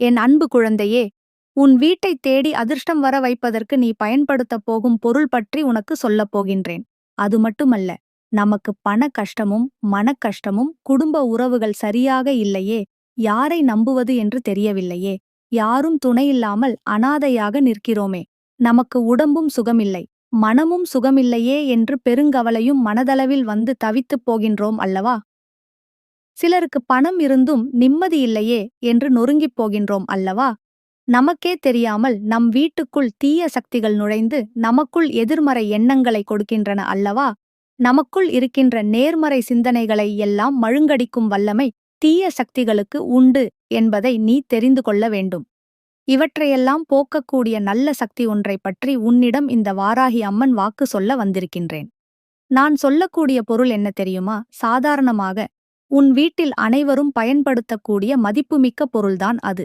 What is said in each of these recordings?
என் அன்பு குழந்தையே உன் வீட்டைத் தேடி அதிர்ஷ்டம் வர வைப்பதற்கு நீ பயன்படுத்தப் போகும் பொருள் பற்றி உனக்கு சொல்லப் போகின்றேன். அது மட்டுமல்ல நமக்கு பண கஷ்டமும் மனக்கஷ்டமும் குடும்ப உறவுகள் சரியாக இல்லையே யாரை நம்புவது என்று தெரியவில்லையே யாரும் துணையில்லாமல் அனாதையாக நிற்கிறோமே நமக்கு உடம்பும் சுகமில்லை மனமும் சுகமில்லையே என்று பெருங்கவலையும் மனதளவில் வந்து தவித்துப் போகின்றோம் அல்லவா? சிலருக்கு பணம் இருந்தும் நிம்மதி இல்லையே என்று நொறுங்கிப் போகின்றோம் அல்லவா? நமக்கே தெரியாமல் நம் வீட்டுக்குள் தீய சக்திகள் நுழைந்து நமக்குள் எதிர்மறை எண்ணங்களை கொடுக்கின்றன அல்லவா? நமக்குள் இருக்கின்ற நேர்மறை சிந்தனைகளை எல்லாம் மழுங்கடிக்கும் வல்லமை தீய சக்திகளுக்கு உண்டு என்பதை நீ தெரிந்து கொள்ள வேண்டும். இவற்றையெல்லாம் போக்கக்கூடிய நல்ல சக்தி ஒன்றைப் பற்றி உன்னிடம் இந்த வாராகி அம்மன் வாக்கு சொல்ல வந்திருக்கின்றேன். நான் சொல்லக்கூடிய பொருள் என்ன தெரியுமா? சாதாரணமாக உன் வீட்டில் அனைவரும் பயன்படுத்தக்கூடிய மதிப்புமிக்க பொருள்தான் அது.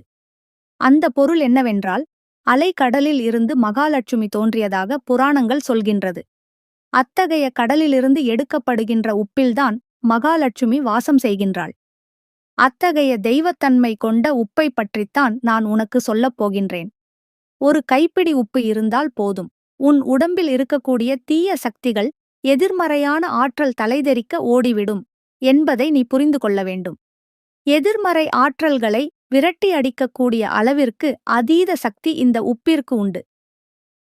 அந்த பொருள் என்னவென்றால் அலைக்கடலில் இருந்து மகாலட்சுமி தோன்றியதாக புராணங்கள் சொல்கின்றது. அத்தகைய கடலிலிருந்து எடுக்கப்படுகின்ற உப்பில்தான் மகாலட்சுமி வாசம் செய்கின்றாள். அத்தகைய தெய்வத்தன்மை கொண்ட உப்பை பற்றித்தான் நான் உனக்கு சொல்லப் போகின்றேன். ஒரு கைப்பிடி உப்பு இருந்தால் போதும். உன் உடம்பில் இருக்கக்கூடிய தீய சக்திகள் எதிர்மறையான ஆற்றல் தலைதெறிக்க ஓடிவிடும். என்பதை நீ புரிந்து கொள்ள வேண்டும். எதிர்மறை ஆற்றல்களை விரட்டி அடிக்கக்கூடிய அளவிற்கு அதீத சக்தி இந்த உப்பிற்கு உண்டு.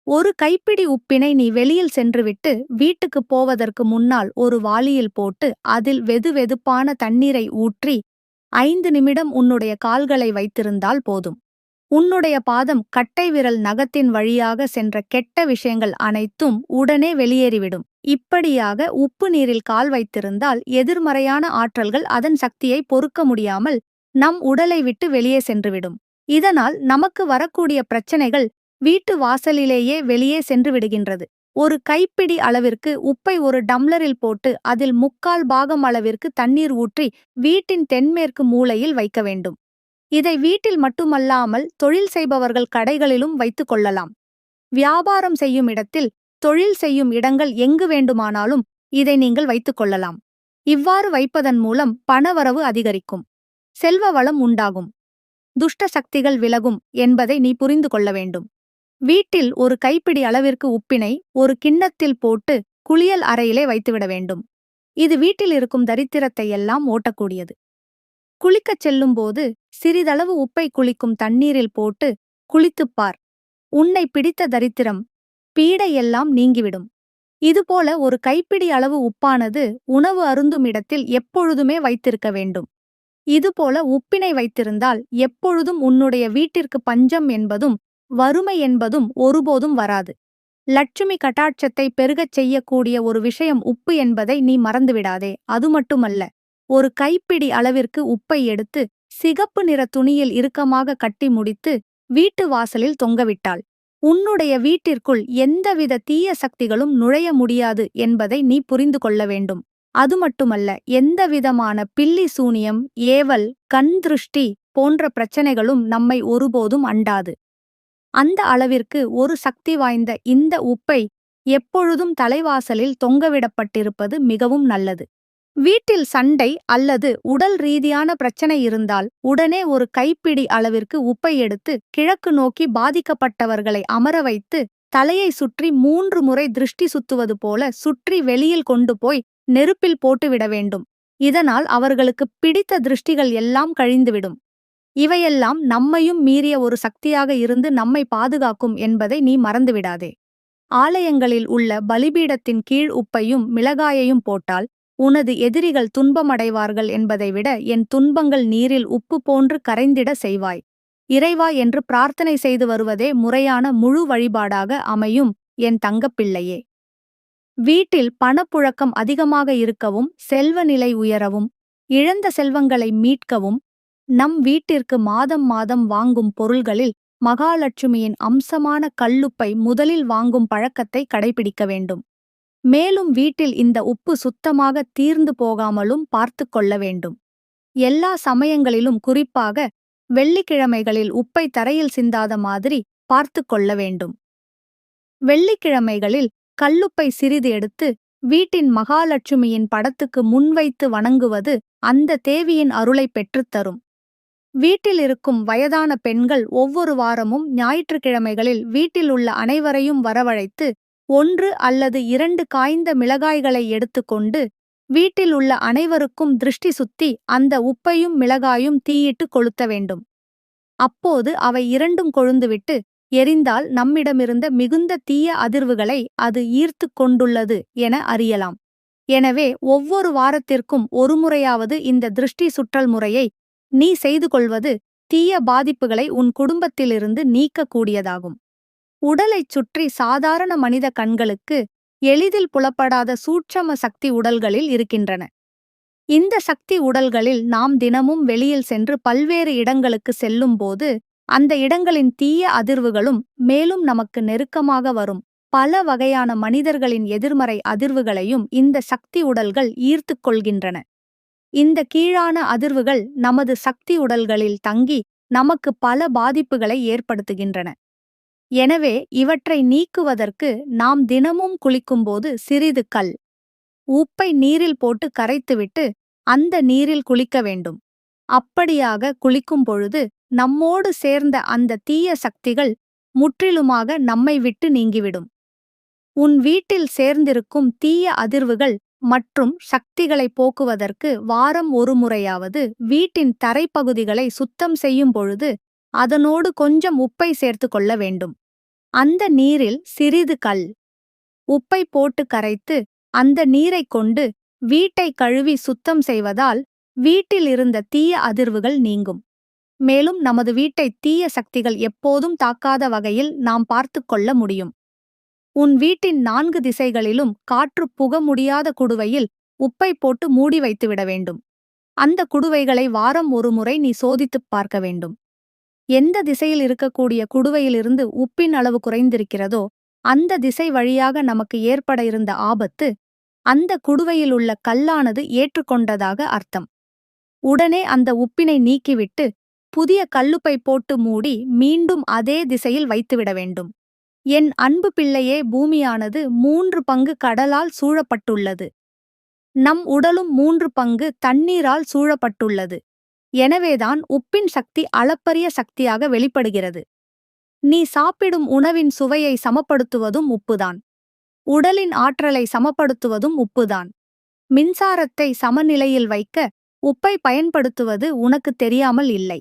ஒரு கைப்பிடி உப்பினை நீ வெளியில் சென்றுவிட்டு வீட்டுக்குப் போவதற்கு முன்னால் ஒரு வாளியில் போட்டு அதில் வெதுவெதுப்பான தண்ணீரை ஊற்றி ஐந்து நிமிடம் உன்னுடைய கால்களை வைத்திருந்தால் போதும். உன்னுடைய பாதம் கட்டை விரல் நகத்தின் வழியாக சென்ற கெட்ட விஷயங்கள் அனைத்தும் உடனே வெளியேறிவிடும். இப்படியாக உப்பு நீரில் கால் வைத்திருந்தால் எதிர்மறையான ஆற்றல்கள் அதன் சக்தியை பொறுக்க முடியாமல் நம் உடலை விட்டு வெளியே சென்றுவிடும். இதனால் நமக்கு வரக்கூடிய பிரச்சனைகள் வீட்டு வாசலிலேயே வெளியே சென்று விடுகின்றது ஒரு கைப்பிடி அளவிற்கு உப்பை ஒரு டம்ளரில் போட்டு அதில் முக்கால் பாகம் அளவிற்கு தண்ணீர் ஊற்றி வீட்டின் தென்மேற்கு மூலையில் வைக்க வேண்டும். இதை வீட்டில் மட்டுமல்லாமல் தொழில் செய்பவர்கள் கடைகளிலும் வைத்துக் கொள்ளலாம். வியாபாரம் செய்யும் இடத்தில் தொழில் செய்யும் இடங்கள் எங்கு வேண்டுமானாலும் இதை நீங்கள் வைத்துக் கொள்ளலாம். இவ்வாறு வைப்பதன் மூலம் பணவரவு அதிகரிக்கும். செல்வ வளம் உண்டாகும். துஷ்ட சக்திகள் விலகும் என்பதை நீ புரிந்து கொள்ள வேண்டும். வீட்டில் ஒரு கைப்பிடி அளவிற்கு உப்பினை ஒரு கிண்ணத்தில் போட்டு குளியல் அறையிலே வைத்துவிட வேண்டும். இது வீட்டில் இருக்கும் தரித்திரத்தை எல்லாம் ஓட்டக்கூடியது. குளிக்கச் செல்லும்போது சிறிதளவு உப்பை குளிக்கும் தண்ணீரில் போட்டு குளித்துப்பார் உன்னை பிடித்த தரித்திரம் பீடையெல்லாம் நீங்கிவிடும். இதுபோல ஒரு கைப்பிடி அளவு உப்பானது உணவு அருந்தும் இடத்தில் எப்பொழுதுமே வைத்திருக்க வேண்டும். இதுபோல உப்பினை வைத்திருந்தால் எப்பொழுதும் உன்னுடைய வீட்டிற்கு பஞ்சம் என்பதும் வறுமை என்பதும் ஒருபோதும் வராது. லட்சுமி கட்டாட்சத்தை பெருகச் செய்யக்கூடிய ஒரு விஷயம் உப்பு என்பதை நீ மறந்துவிடாதே. அது மட்டுமல்ல ஒரு கைப்பிடி அளவிற்கு உப்பை எடுத்து சிகப்பு நிற துணியில் இறுக்கமாக கட்டி முடித்து வீட்டு வாசலில் தொங்கவிட்டாள். உன்னுடைய வீட்டிற்குள் எந்தவித தீய சக்திகளும் நுழைய முடியாது என்பதை நீ புரிந்து கொள்ள வேண்டும். அது மட்டுமல்ல எந்தவிதமான பில்லி சூனியம் ஏவல் கண் திருஷ்டி போன்ற பிரச்சனைகளும் நம்மை ஒருபோதும் அண்டாது. அந்த அளவிற்கு ஒரு சக்தி வாய்ந்த இந்த உப்பை எப்பொழுதும் தலைவாசலில் தொங்கவிடப்பட்டிருப்பது மிகவும் நல்லது. வீட்டில் சண்டை அல்லது உடல் ரீதியான பிரச்சனை இருந்தால் உடனே ஒரு கைப்பிடி அளவிற்கு உப்பை எடுத்து கிழக்கு நோக்கி பாதிக்கப்பட்டவர்களை அமர வைத்து தலையை சுற்றி மூன்று முறை திருஷ்டி சுத்துவது போல சுற்றி வெளியில் கொண்டு போய் நெருப்பில் போட்டுவிட வேண்டும். இதனால் அவர்களுக்கு பிடித்த திருஷ்டிகள் எல்லாம் கழிந்துவிடும். இவையெல்லாம் நம்மையும் மீறிய ஒரு சக்தியாக இருந்து நம்மை பாதுகாக்கும் என்பதை நீ மறந்துவிடாதே. ஆலயங்களில் உள்ள பலிபீடத்தின் கீழ் உப்பையும் மிளகாயையும் போட்டால் உனது எதிரிகள் துன்பமடைவார்கள் என்பதை விட என் துன்பங்கள் நீரில் உப்பு போன்று கரைந்திட செய்வாய். இறைவா என்று பிரார்த்தனை செய்து வருவதே முறையான முழு வழிபாடாக அமையும் என் தங்கப்பிள்ளையே. வீட்டில் பணப்புழக்கம் அதிகமாக இருக்கவும் செல்வ நிலை உயரவும் இழந்த செல்வங்களை மீட்கவும் நம் வீட்டிற்கு மாதம் மாதம் வாங்கும் பொருள்களில் மகாலட்சுமியின் அம்சமான கல்லுப்பை முதலில் வாங்கும் பழக்கத்தை கடைபிடிக்க வேண்டும். மேலும் வீட்டில் இந்த உப்பு சுத்தமாக தீர்ந்து போகாமலும் பார்த்து கொள்ள வேண்டும். எல்லா சமயங்களிலும் குறிப்பாக வெள்ளிக்கிழமைகளில் உப்பை தரையில் சிந்தாத மாதிரி பார்த்து கொள்ள வேண்டும். வெள்ளிக்கிழமைகளில் கல்லுப்பை சிறிது எடுத்து வீட்டின் மகாலட்சுமியின் படத்துக்கு முன்வைத்து வணங்குவது அந்த தேவியின் அருளை பெற்றுத்தரும் வீட்டில் இருக்கும் வயதான பெண்கள் ஒவ்வொரு வாரமும் ஞாயிற்றுக்கிழமைகளில் வீட்டில் உள்ள அனைவரையும் வரவழைத்து ஒன்று அல்லது இரண்டு காய்ந்த மிளகாய்களை எடுத்துக்கொண்டு வீட்டில் உள்ள அனைவருக்கும் திருஷ்டி சுத்தி அந்த உப்பையும் மிளகாயும் தீயிட்டு கொளுத்த வேண்டும். அப்போது அவை இரண்டும் கொழுந்துவிட்டு எரிந்தால் நம்மிடமிருந்த மிகுந்த தீய அதிர்வுகளை அது ஈர்த்து கொண்டுள்ளது என அறியலாம். எனவே ஒவ்வொரு வாரத்திற்கும் ஒருமுறையாவது இந்த திருஷ்டி சுற்றல் முறையை நீ செய்து கொள்வது தீய பாதிப்புகளை உன் குடும்பத்திலிருந்து நீக்கக்கூடியதாகும். உடலைச் சுற்றி சாதாரண மனித கண்களுக்கு எளிதில் புலப்படாத சூட்சம சக்தி உடல்களில் இருக்கின்றன. இந்த சக்தி உடல்களில் நாம் தினமும் வெளியில் சென்று பல்வேறு இடங்களுக்கு செல்லும்போது அந்த இடங்களின் தீய அதிர்வுகளும் மேலும் நமக்கு நெருக்கமாக வரும். பல வகையான மனிதர்களின் எதிர்மறை அதிர்வுகளையும் இந்த சக்தி உடல்கள் ஈர்த்து கொள்கின்றன. இந்த கீழான அதிர்வுகள் நமது சக்தி உடல்களில் தங்கி நமக்கு பல பாதிப்புகளை ஏற்படுத்துகின்றன. எனவே இவற்றை நீக்குவதற்கு நாம் தினமும் குளிக்கும்போது சிறிது கல் உப்பை நீரில் போட்டு கரைத்துவிட்டு அந்த நீரில் குளிக்க வேண்டும். அப்படியாக குளிக்கும் பொழுது நம்மோடு சேர்ந்த அந்த தீய சக்திகள் முற்றிலுமாக நம்மை விட்டு நீங்கிவிடும். உன் வீட்டில் சேர்ந்திருக்கும் தீய அதிர்வுகள் மற்றும் சக்திகளை போக்குவதற்கு வாரம் ஒரு முறையாவது வீட்டின் தரைப்பகுதிகளை சுத்தம் செய்யும் பொழுது அதனோடு கொஞ்சம் உப்பை சேர்த்து கொள்ள வேண்டும். அந்த நீரில் சிறிது கல். உப்பை போட்டு கரைத்து அந்த நீரைக் கொண்டு வீட்டை கழுவி சுத்தம் செய்வதால் வீட்டில் இருந்த தீய அதிர்வுகள் நீங்கும். மேலும் நமது வீட்டை தீய சக்திகள் எப்போதும் தாக்காத வகையில் நாம் பார்த்து கொள்ள முடியும். உன் வீட்டின் நான்கு திசைகளிலும் காற்று புக முடியாத குடுவையில் உப்பை போட்டு மூடி வைத்துவிட வேண்டும். அந்த குடுவைகளை வாரம் ஒருமுறை நீ சோதித்துப் பார்க்க வேண்டும். எந்த திசையில் இருக்கக்கூடிய குடுவையிலிருந்து உப்பின் அளவு குறைந்திருக்கிறதோ அந்த திசை வழியாக நமக்கு ஏற்பட இருந்த ஆபத்து அந்த குடுவையில் உள்ள கல்லானது ஏற்றுக்கொண்டதாக அர்த்தம். உடனே அந்த உப்பினை நீக்கிவிட்டு புதிய கல்லுப்பை போட்டு மூடி மீண்டும் அதே திசையில் வைத்துவிட வேண்டும். என் அன்பு பிள்ளையே பூமியானது மூன்று பங்கு கடலால் சூழப்பட்டுள்ளது. நம் உடலும் மூன்று பங்கு தண்ணீரால் சூழப்பட்டுள்ளது. எனவேதான் உப்பின் சக்தி அளப்பரிய சக்தியாக வெளிப்படுகிறது. நீ சாப்பிடும் உணவின் சுவையை சமப்படுத்துவதும் உப்புதான். உடலின் ஆற்றலை சமப்படுத்துவதும் உப்புதான். மின்சாரத்தை சமநிலையில் வைக்க உப்பை பயன்படுத்துவது உனக்கு தெரியாமல் இல்லை.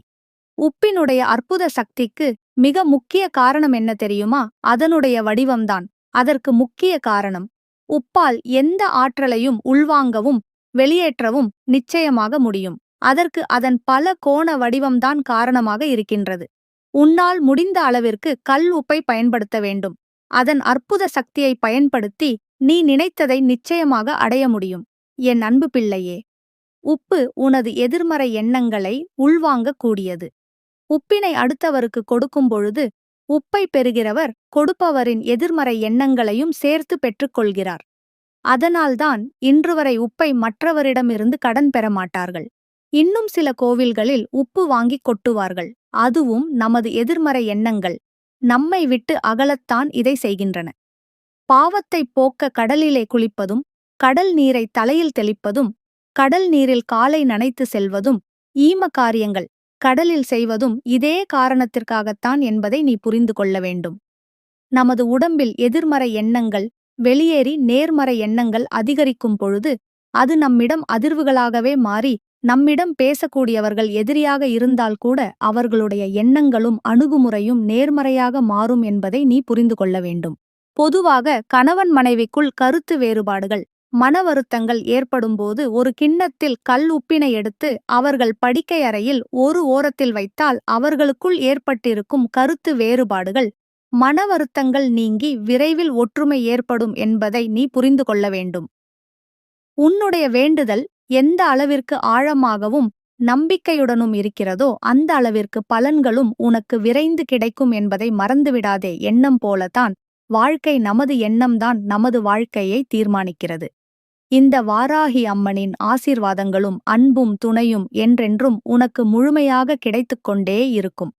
உப்பினுடைய அற்புத சக்திக்கு மிக முக்கிய காரணம் என்ன தெரியுமா? அதனுடைய வடிவம்தான். அதற்கு முக்கிய காரணம் உப்பால் எந்த ஆற்றலையும் உள்வாங்கவும் வெளியேற்றவும் நிச்சயமாக முடியும். அதற்கு அதன் பல கோண வடிவம்தான் காரணமாக இருக்கின்றது. உன்னால் முடிந்த அளவிற்கு கல் உப்பை பயன்படுத்த வேண்டும். அதன் அற்புத சக்தியை பயன்படுத்தி நீ நினைத்ததை நிச்சயமாக அடைய முடியும். என் அன்பு பிள்ளையே உப்பு உனது எதிர்மறை எண்ணங்களை உள்வாங்கக் கூடியது. உப்பினை அடுத்தவருக்கு கொடுக்கும் பொழுது உப்பை பெறுகிறவர் கொடுப்பவரின் எதிர்மறை எண்ணங்களையும் சேர்த்து பெற்றுக்கொள்கிறார் அதனால்தான் இன்று வரை உப்பை மற்றவரிடமிருந்து கடன் பெற மாட்டார்கள். இன்னும் சில கோவில்களில் உப்பு வாங்கி கொட்டுவார்கள். அதுவும் நமது எதிர்மறை எண்ணங்கள். நம்மை விட்டு அகலத்தான் இதை செய்கின்றன. பாவத்தைப் போக்க கடலிலே குளிப்பதும் கடல் நீரை தலையில் தெளிப்பதும் கடல் நீரில் காலை நனைத்து செல்வதும் ஈம காரியங்கள். கடலில் செய்வதும் இதே காரணத்திற்காகத்தான் என்பதை நீ புரிந்து கொள்ள வேண்டும். நமது உடம்பில் எதிர்மறை எண்ணங்கள் வெளியேறி நேர்மறை எண்ணங்கள் அதிகரிக்கும் பொழுது அது நம்மிடம் அதிர்வுகளாகவே மாறி நம்மிடம் பேசக்கூடியவர்கள் எதிரியாக இருந்தால் கூட அவர்களுடைய எண்ணங்களும் அணுகுமுறையும் நேர்மறையாக மாறும் என்பதை நீ புரிந்து கொள்ள வேண்டும். பொதுவாக கணவன் மனைவிக்குள் கருத்து வேறுபாடுகள் மன வருத்தங்கள் ஏற்படும்போது ஒரு கிண்ணத்தில் கல் உப்பினை எடுத்து அவர்கள் படிக்கை அறையில் ஒரு ஓரத்தில் வைத்தால் அவர்களுக்குள் ஏற்பட்டிருக்கும் கருத்து வேறுபாடுகள் மன வருத்தங்கள் நீங்கி விரைவில் ஒற்றுமை ஏற்படும் என்பதை நீ புரிந்து கொள்ள வேண்டும். உன்னுடைய வேண்டுதல் எந்த அளவிற்கு ஆழமாகவும் நம்பிக்கையுடனும் இருக்கிறதோ அந்த அளவிற்கு பலன்களும் உனக்கு விரைந்து கிடைக்கும் என்பதை மறந்துவிடாதே. எண்ணம் போலத்தான் வாழ்க்கை நமது எண்ணம்தான் நமது வாழ்க்கையை தீர்மானிக்கிறது. இந்த வாராகி அம்மனின் ஆசீர்வாதங்களும் அன்பும் துணையும் என்றென்றும் உனக்கு முழுமையாக கிடைத்துக் கொண்டே இருக்கும்.